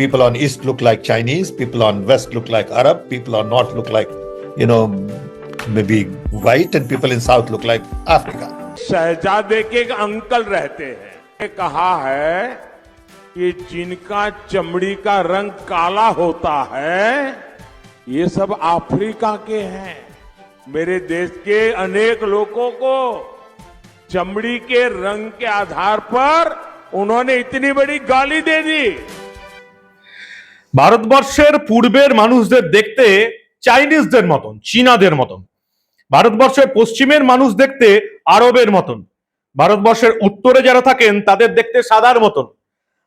people on east look like Chinese, people on west look like Arab, people on north look like, you know, maybe white, and people in south look like Africa. शहजादे के एक uncle रहते हैं कहा है कि जिनका चमड़ी का रंग काला होता है ये सब अफ्रीका के हैं मेरे देश के अनेक लोगों को चमड़ी के रंग के आधार पर उन्होंने इतनी बड़ी गाली दे दी ভারতবর্ষের পূর্বের মানুষদের দেখতে চাইনিজদের মতন, চীনাদের মতন। ভারতবর্ষের পশ্চিমের মানুষ দেখতে আরবের মতন। ভারতবর্ষের উত্তরে যারা থাকেন, তাদের দেখতে সাদার মতন।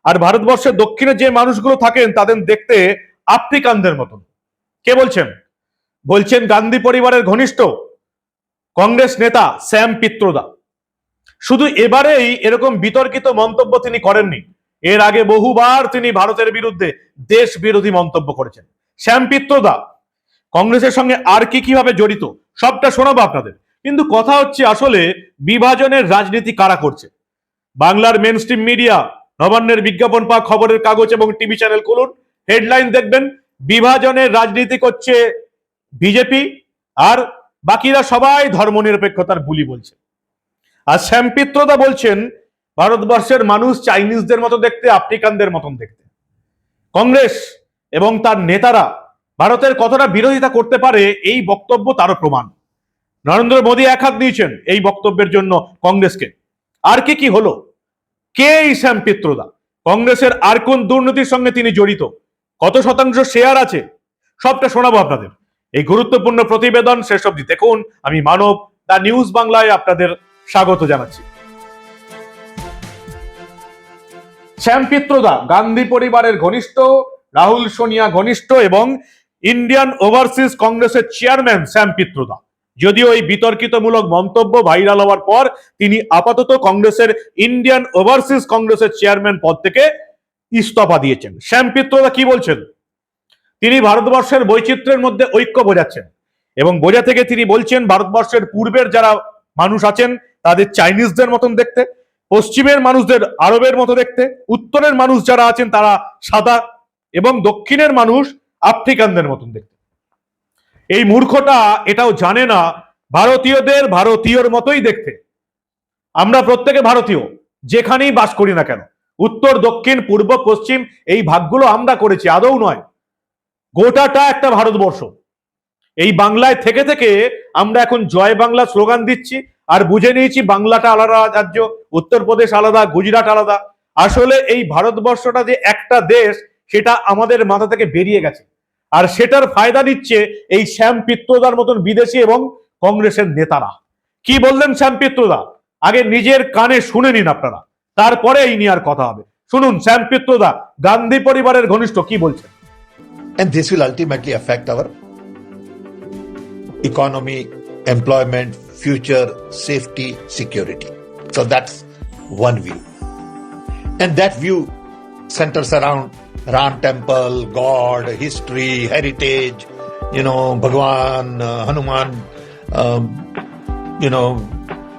আর ভারতবর্ষের দক্ষিণে যে মানুষগুলো থাকেন, তাদের দেখতে আফ্রিকানদের মতন। কে বলছেন? বলছেন গান্ধী পরিবারের ঘনিষ্ঠ কংগ্রেস নেতা শ্যাম পিত্রদা। শুধু এবারেই এরকম বিতর্কিত মন্তব্য তিনি করেননি। এর আগে বহুবার তিনি ভারতের বিরুদ্ধে দেশ বিরোধী মন্তব্য করেছেন। শ্যাম পিত্রদা কংগ্রেসের সঙ্গে আর কি কীভাবে জড়িত, সবটা শোনাবো আপনাদের। কিন্তু কথা হচ্ছে আসলে বিভাজনের রাজনীতি কারা করছে? বাংলার মেন মিডিয়া নবান্নের বিজ্ঞাপন পা খবরের কাগজ এবং টিভি চ্যানেল খুলুন হেডলাইন দেখবেন, বিভাজনের রাজনীতি করছে বিজেপি, আর বাকিরা সবাই ধর্মনিরপেক্ষতার বুলি বলছে। আর শ্যাম পিত্রদা বলছেন ভারতবর্ষের মানুষ চাইনিজদের মতো দেখতে, আফ্রিকানদের মতন দেখতে। কংগ্রেস এবং তার নেতারা ভারতের কতটা বিরোধিতা করতে পারে এই বক্তব্য তারও প্রমাণ। নরেন্দ্র মোদী এক হাত দিয়েছেন এই বক্তব্যের জন্য কংগ্রেসকে। আর কি কি হলো? কে শ্যাম পিত্রদা? কংগ্রেসের আর কোন দুর্নীতির সঙ্গে তিনি জড়িত? কত শতাংশ শেয়ার আছে? সবটা শোনাবো আপনাদের। এই গুরুত্বপূর্ণ প্রতিবেদন শেষ অবধি দেখুন। আমি মানব দা নিউজ বাংলায় আপনাদের স্বাগত জানাচ্ছি। শ্যাম পিত্রদা গান্ধী পরিবারের ঘনিষ্ঠ, রাহুল সোনিয়া ঘনিষ্ঠ এবং ইন্ডিয়ান ওভারসিজ কংগ্রেসের চেয়ারম্যান শ্যাম পিত্রদা যদিও এই বিতর্কিতমূলক মন্তব্য ভাইরাল হওয়ার পর, তিনি আপাতত কংগ্রেসের ইন্ডিয়ান ওভারসিজ কংগ্রেসের চেয়ারম্যান পদ থেকে ইস্তফা দিয়েছেন। শ্যাম পিত্রদা কি বলছেন? তিনি ভারতবর্ষের বৈচিত্র্যের মধ্যে ঐক্য বোঝাচ্ছেন এবং বোঝা থেকে তিনি বলছেন, ভারতবর্ষের পূর্বের যারা মানুষ আছেন, তাদের চাইনিজদের মতন দেখতে। পশ্চিমের মানুষদের আরবের মতো দেখতে, উত্তরের মানুষ যারা আছেন তারা সাদা এবং দক্ষিণের মানুষ আফ্রিকানদের মতন দেখতে। এই মূর্খটা এটাও জানে না, ভারতীয়দের ভারতীয়র মতোই দেখতে। আমরা প্রত্যেকে ভারতীয়, যেখানেই বাস করি না কেন। উত্তর, দক্ষিণ, পূর্ব, পশ্চিম, এই ভাগগুলো আমরা করেছি, আদৌ নয়। গোটাটা একটা ভারতবর্ষ। এই বাংলায় থেকে থেকে আমরা এখন জয় বাংলা স্লোগান দিচ্ছি আর বুঝে নিয়েছি বাংলাটা আলাদা রাজ্য উত্তরপ্রদেশ আলাদা গুজরাট আলাদা। আসলে এই ভারতবর্ষটা যে একটা দেশ সেটা আমাদের মাথা থেকে বেরিয়ে গেছে। আর সেটার ফায়দা নিচ্ছে এই শ্যাম পিত্রদার মতন বিদেশি এবং কংগ্রেসের নেতারা। কি বললেন শ্যাম পিত্রদা? আগে নিজের কানে শুনে নিন আপনারা তারপরে এই নিয়ে আর কথা হবে। শুনুন শ্যাম পিত্রদা গান্ধী পরিবারের ঘনিষ্ঠ কি বলছেন? And this will ultimately affect our economy, employment, future, safety, security. So that's one view. And that view centers around Ram temple, God, history, heritage, you know, Bhagwan, uh, Hanuman, um, you know,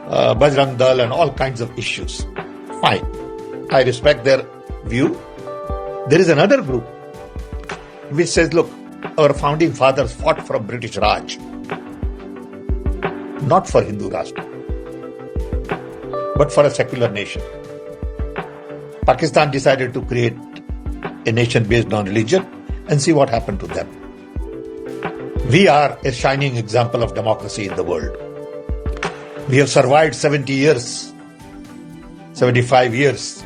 uh, Bajrang Dal and all kinds of issues. Fine. I respect their view. There is another group which says, look, our founding fathers fought for British Raj, not for Hindu Rashtra, but for a secular nation. Pakistan decided to create a nation based on religion and see what happened to them. We are a shining example of democracy in the world. We have survived 70 years, 75 years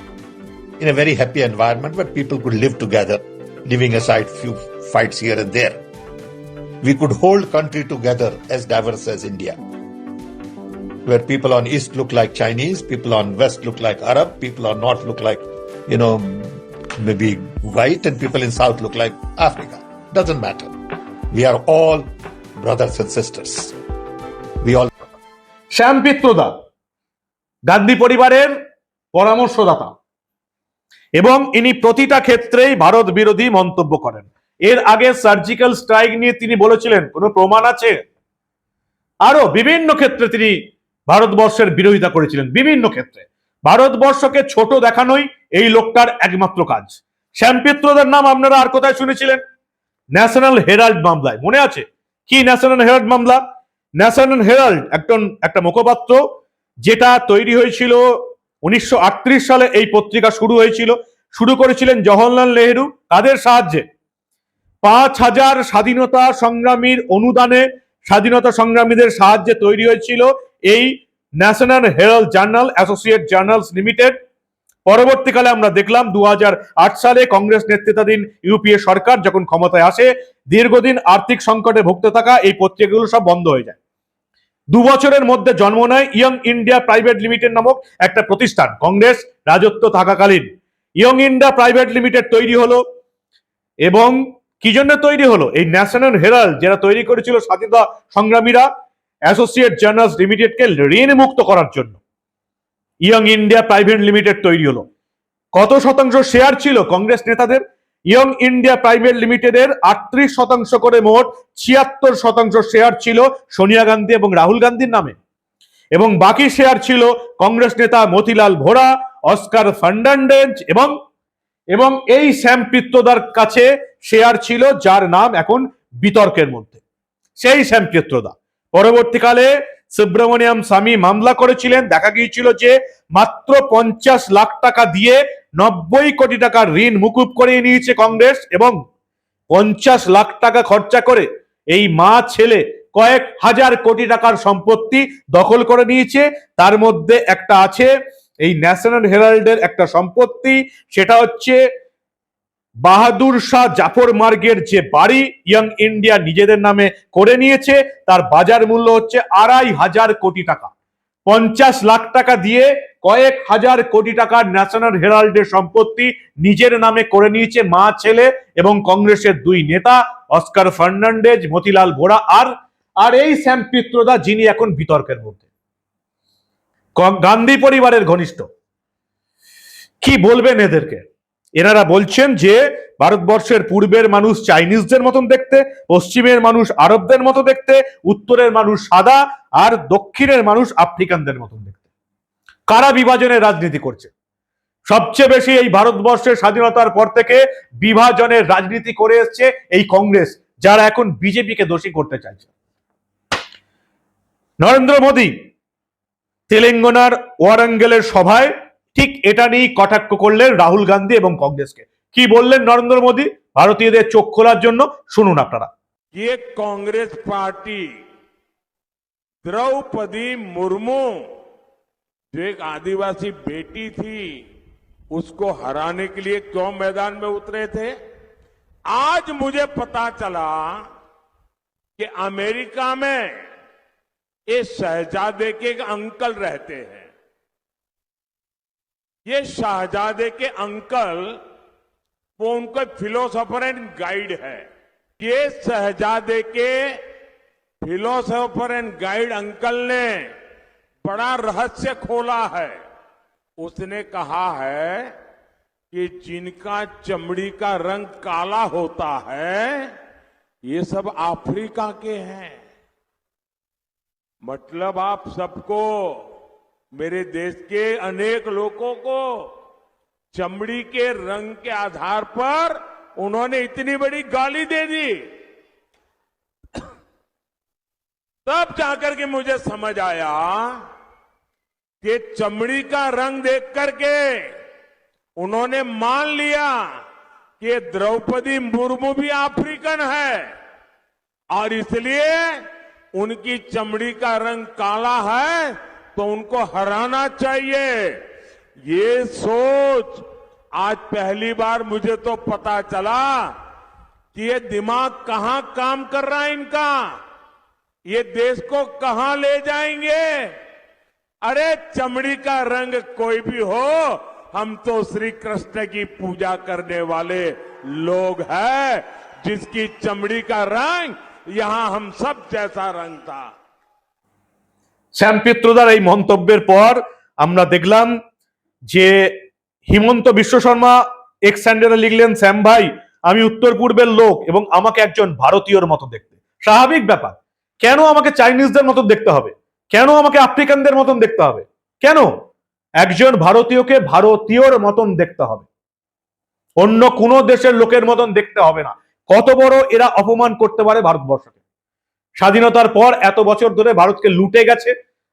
in a very happy environment where people could live together, leaving aside few fights here and there. We could hold country together as diverse as India, where people on east look like Chinese, people on west look like Arab, people on north look like, you know, maybe white, and people in south look like Africa. Doesn't matter. We are all brothers and sisters. We all শ্যাম পিত্রদা গান্ধী পরিবারের পরামর্শদাতা এবং ইনি প্রতিটা ক্ষেত্রেই ভারত বিরোধী মন্তব্য করেন এর আগে সার্জিক্যাল স্ট্রাইক নিয়ে তিনি বলেছিলেন কোনো প্রমাণ আছে আরও বিভিন্ন ক্ষেত্রে তিনি ভারতবর্ষের বিরোধিতা করেছিলেন বিভিন্ন ক্ষেত্রে। ভারতবর্ষকে ছোট দেখানোই এই লোকটার একমাত্র কাজ। শ্যামপিত্রদের নাম আপনারা আর কোথায় শুনেছিলেন? ন্যাশনাল হেরাল্ড মামলায়। মনে আছে? কি ন্যাশনাল হেরাল্ড মামলা? ন্যাশনাল হেরাল্ড একজন, একটা মুখপাত্র, যেটা তৈরি হয়েছিল উনিশশো আটত্রিশ সালে এই পত্রিকা শুরু হয়েছিল। শুরু করেছিলেন জওহরলাল নেহরু। তাদের সাহায্যে? পাঁচ হাজার স্বাধীনতা সংগ্রামীর অনুদানে স্বাধীনতা সংগ্রামীদের সাহায্যে তৈরি হয়েছিল এই National Herald journal associate journals limited, পরবর্তীকালে আমরা দেখলাম দুহাজার আট সালে কংগ্রেস নেতৃত্বাধীন ইউপিএ সরকার যখন ক্ষমতায় আসে, দীর্ঘদিন আর্থিক সংকটে ভুগতে থাকা এই পত্রিকাগুলো সব বন্ধ হয়ে যায়। দু বছরের মধ্যে জন্ম নেয় ইয়ং ইন্ডিয়া প্রাইভেট লিমিটেড নামক একটা প্রতিষ্ঠান, কংগ্রেস, রাজত্ব থাকাকালীন। ইয়ং ইন্ডিয়া প্রাইভেট লিমিটেড তৈরি হলো এবং কি জন্য তৈরি হলো? এই ন্যাশনাল হেরাল্ড যারা তৈরি করেছিল স্বাধীনতা সংগ্রামীরা অ্যাসোসিয়েট জার্নালস লিমিটেডকে ঋণ মুক্ত করার জন্য। ইয়ং ইন্ডিয়া প্রাইভেট লিমিটেড তৈরি হলো। কত শতাংশ শেয়ার ছিল কংগ্রেস নেতাদের? ইয়ং ইন্ডিয়া প্রাইভেট লিমিটেডের আটত্রিশ শতাংশ করে মোট ছিয়াত্তর শতাংশ শেয়ার ছিল সোনিয়া গান্ধী এবং রাহুল গান্ধীর নামে। এবং বাকি শেয়ার ছিল কংগ্রেস নেতা মতিলাল ভোরা, অস্কার ফার্নান্ডেজ এবং এবং এই শ্যাম পিত্রদার কাছে শেয়ার ছিল, যার নাম এখন বিতর্কের মধ্যে। সেই শ্যাম পিত্রদা। পরবর্তীকালে সুব্রমণিয়াম স্বামী মামলা করেছিলেন। দেখা গিয়েছিল যে মাত্র পঞ্চাশ লাখ টাকা দিয়ে নব্বই কোটি টাকার ঋণ মুকুব করিয়ে নিয়েছে কংগ্রেস এবং পঞ্চাশ লাখ টাকা খরচা করে এই মা ছেলে কয়েক হাজার কোটি টাকার সম্পত্তি দখল করে নিয়েছে। তার মধ্যে একটা আছে, এই ন্যাশনাল হেরাল্ডের একটা সম্পত্তি। সেটা হচ্ছে বাহাদুর শাহ জাফর মার্গের যে বাড়ি ইয়াং ইন্ডিয়া নিজেদের নামে করে নিয়েছে, তার বাজার মূল্য হচ্ছে আড়াই হাজার কোটি টাকা। পঞ্চাশ লাখ টাকা দিয়ে কয়েক হাজার কোটি টাকার ন্যাশনাল হেরাল্ডের সম্পত্তি নিজের নামে করে নিয়েছে মা, ছেলে এবং কংগ্রেসের দুই নেতা অস্কার ফার্নান্ডেজ, মতিলাল ভোরা আর আর এই শ্যাম পিত্রদা যিনি এখন বিতর্কের মধ্যে। গান্ধী পরিবারের ঘনিষ্ঠ। কি বলবেন এদেরকে? এনারা বলছেন যে ভারতবর্ষের পূর্বের মানুষ চাইনিজদের মতন দেখতে, পশ্চিমের মানুষ আরবদের মতো দেখতে, উত্তরের মানুষ সাদা, আর দক্ষিণের মানুষ আফ্রিকানদের মতন দেখতে। কারা বিভাজনের রাজনীতি করছে? সবচেয়ে বেশি এই ভারতবর্ষের স্বাধীনতার পর থেকে বিভাজনের রাজনীতি করে এসছে এই কংগ্রেস, যারা এখন বিজেপিকে দোষী করতে চাইছে। নরেন্দ্র মোদী তেলেঙ্গানার ওয়ারাঙ্গেলের সভায় ঠিক এটা নিয়েই কটাক্ষ করলেন রাহুল গান্ধী এবং কংগ্রেসকে কি বললেন নরেন্দ্র মোদী ভারতীয়দের চোখ খোলার জন্য শুনুন আপনারা ये कांग्रेस पार्टी द्रौपदी मुर्मू जो एक आदिवासी बेटी थी उसको हराने के लिए क्यों मैदान में उतरे थे आज मुझे पता चला कि अमेरिका में ये शहजादे के एक अंकल रहते हैं ये शहजादे के अंकल, वो उनका फिलोसोफर एंड गाइड है। ये शहजादे के फिलोसोफर एंड गाइड अंकल ने बड़ा रहस्य खोला है। उसने कहा है कि जिनका चमड़ी का रंग काला होता है, ये सब अफ्रीका के हैं। मतलब आप सबको मेरे देश के अनेक लोगों को चमड़ी के रंग के आधार पर उन्होंने इतनी बड़ी गाली दे दी। तब जाकर के मुझे समझ आया कि चमड़ी का रंग देख करके उन्होंने मान लिया कि द्रौपदी मुर्मू भी अफ्रीकन है और इसलिए उनकी चमड़ी का रंग काला है तो उनको हराना चाहिए। ये सोच, आज पहली बार मुझे तो पता चला कि ये दिमाग कहाँ काम कर रहा है इनका। ये देश को कहाँ ले जाएँगे? अरे, चमड़ी का रंग कोई भी हो, हम तो श्री कृष्ण की पूजा करने वाले लोग हैं, जिसकी चमड़ी का रंग यहाँ हम सब जैसा रंग था। শ্যাম পিত্রদার এই মন্তব্যের পর আমরা দেখলাম যে হিমন্ত বিশ্ব শর্মা এক্স লিখলেন, শ্যাম ভাই, আমি উত্তর পূর্বের লোক এবং আমাকে একজন ভারতীয়র মতো দেখতে। স্বাভাবিক ব্যাপার। কেন আমাকে চাইনিজদের মতন দেখতে হবে? কেন আমাকে আফ্রিকানদের মতন দেখতে হবে? কেন? একজন ভারতীয়কে ভারতীয়র মতন দেখতে হবে। অন্য কোনো দেশের লোকের মতন দেখতে হবে না। কত বড় এরা অপমান করতে পারে ভারতবর্ষকে? স্বাধীনতার পর এত বছর ধরে ভারতকে লুটে গেছে,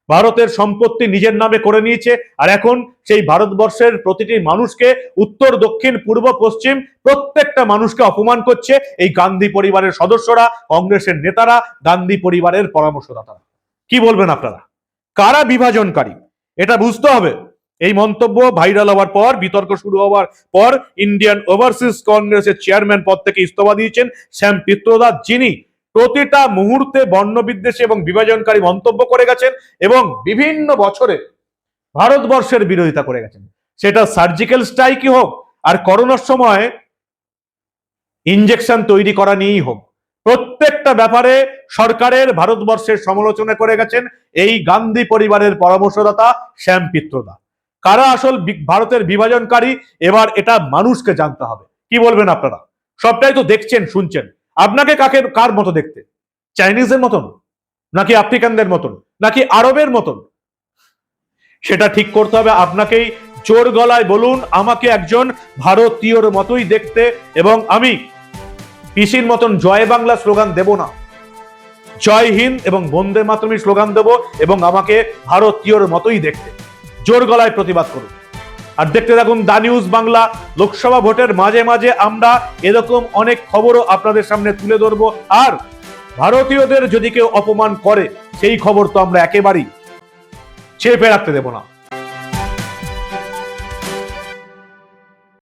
ভারতের সম্পত্তি নিজের নামে করে নিয়েছে, আর এখন সেই ভারতবর্ষের প্রতিটি মানুষকে উত্তর, দক্ষিণ, পূর্ব, পশ্চিম প্রত্যেকটা মানুষকে অপমান করছে এই গান্ধী পরিবারের সদস্যরা, কংগ্রেসের নেতারা, গান্ধী পরিবারের পরামর্শদাতারা। কি বলবেন আপনারা? কারা বিভাজনকারী? এটা বুঝতে হবে। এই মন্তব্য ভাইরাল হওয়ার পর, বিতর্ক শুরু হওয়ার পর, ইন্ডিয়ান ওভারসিজ কংগ্রেসের চেয়ারম্যান পদ থেকে ইস্তফা দিয়েছেন শ্যাম পিত্রদাস যিনি প্রতিটা মুহূর্তে বর্ণ বর্ণবিদ্বেষী এবং বিভাজনকারী মন্তব্য করে গেছেন এবং বিভিন্ন বছরে ভারতবর্ষের বিরোধিতা করে গেছেন। সেটা সার্জিক্যাল স্ট্রাইকই হোক আর করোনার সময় ইঞ্জেকশন তৈরি করা নিয়েই হোক। প্রত্যেকটা ব্যাপারে সরকারের ভারতবর্ষের সমালোচনা করে গেছেন এই গান্ধী পরিবারের পরামর্শদাতা শ্যাম পিত্রদা কারা আসল ভারতের বিভাজনকারী? এবার এটা মানুষকে জানতে হবে। কি বলবেন আপনারা? সবটাই তো দেখছেন, শুনছেন। আপনাকে কাকে, কার মতো দেখতে? চাইনিজের মতন? নাকি আফ্রিকানদের মতন? নাকি আরবের মতন? সেটা ঠিক করতে হবে। আপনাকেই জোর গলায় বলুন, আমাকে একজন ভারতীয়র মতোই দেখতে এবং আমি পিসির মতন জয় বাংলা স্লোগান দেব না। জয় হিন্দ এবং বন্দে মাতরমী স্লোগান দেব এবং আমাকে ভারতীয়র মতোই দেখতে। জোর গলায় প্রতিবাদ করুন। আর দেখতে থাকুন দা নিউজ বাংলা। লোকসভা ভোটের মাঝে মাঝে আমরা এরকম অনেক খবরও আপনাদের সামনে তুলে ধরব। আর ভারতীয়দের যদি কেউ অপমান করে, সেই খবর তো আমরা একেবারেই চেপে রাখতে দেব না।